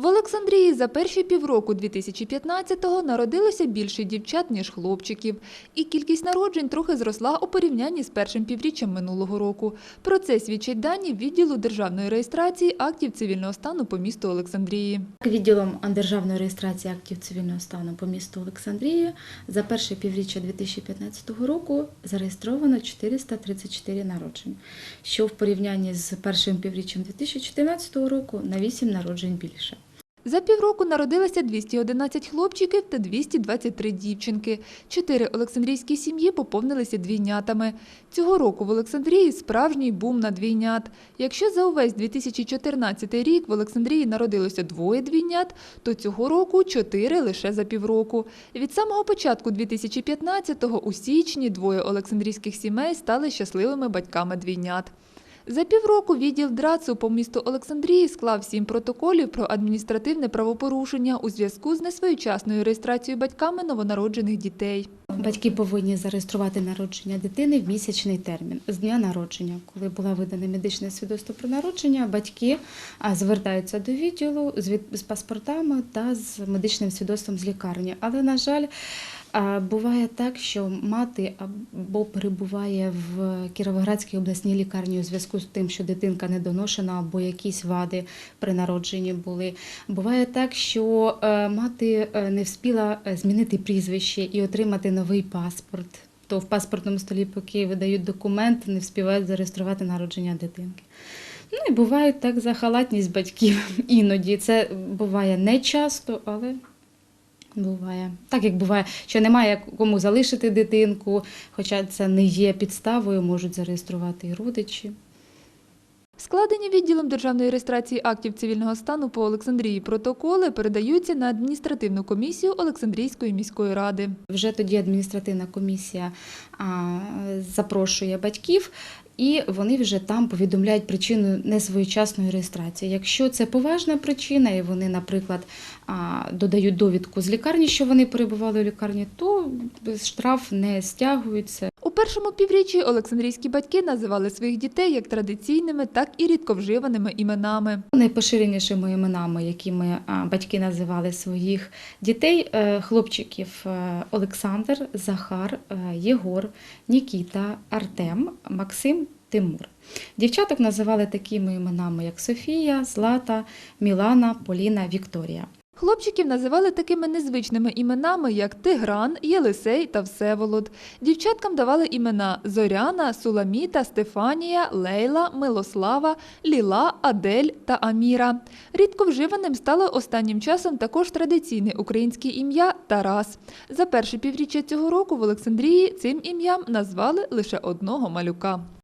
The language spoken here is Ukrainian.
В Олександрії за перші півроку 2015-го народилося більше дівчат, ніж хлопчиків. І кількість народжень трохи зросла у порівнянні з першим півріччям минулого року. Про це свідчать дані відділу державної реєстрації актів цивільного стану по місту Олександрії. Відділом державної реєстрації актів цивільного стану по місту Олександрія за перше півріччя 2015 року зареєстровано 434 народження, що в порівнянні з першим півріччям 2014 року на 8 народжень більше. За півроку народилося 211 хлопчиків та 223 дівчинки. Чотири олександрійські сім'ї поповнилися двійнятами. Цього року в Олександрії справжній бум на двійнят. Якщо за увесь 2014 рік в Олександрії народилося двоє двійнят, то цього року чотири лише за півроку. Від самого початку 2015-го у січні двоє олександрійських сімей стали щасливими батьками двійнят. За півроку відділ ДРАЦу по місту Олександрії склав сім протоколів про адміністративне правопорушення у зв'язку з несвоєчасною реєстрацією батьками новонароджених дітей. Батьки повинні зареєструвати народження дитини в місячний термін з дня народження. Коли була видана медичне свідоцтво про народження, батьки звертаються до відділу з, паспортами та з медичним свідоцтвом з лікарні. Але, на жаль, буває так, що мати або перебуває в Кіровоградській обласній лікарні у зв'язку з тим, що дитинка недоношена або якісь вади при народженні були. Буває так, що е, мати е, не вспіла е, змінити прізвище і отримати новий паспорт. То в паспортному столі, поки видають документ, не вспівають зареєструвати народження дитинки. Ну і буває так за халатність батьків іноді. Це буває не часто, але буває. Так як буває, що немає кому залишити дитинку, хоча це не є підставою, можуть зареєструвати і родичі. Складені відділом державної реєстрації актів цивільного стану по Олександрії протоколи передаються на адміністративну комісію Олександрійської міської ради. Вже тоді адміністративна комісія запрошує батьків, і вони вже там повідомляють причину несвоєчасної реєстрації. Якщо це поважна причина, і вони, наприклад, додають довідку з лікарні, що вони перебували у лікарні, то штраф не стягується. У першому півріччі олександрійські батьки називали своїх дітей як традиційними, так і рідковживаними іменами. Найпоширенішими іменами, якими батьки називали своїх дітей, е, хлопчиків е, Олександр, Захар, е, Єгор, Нікіта, Артем, Максим, Тимур. Дівчаток називали такими іменами, як Софія, Злата, Мілана, Поліна, Вікторія. Хлопчиків називали такими незвичними іменами, як Тигран, Єлисей та Всеволод. Дівчаткам давали імена Зоряна, Суламіта, Стефанія, Лейла, Милослава, Ліла, Адель та Аміра. Рідко вживаним стало останнім часом також традиційне українське ім'я Тарас. За перше півріччя цього року в Олександрії цим ім'ям назвали лише одного малюка.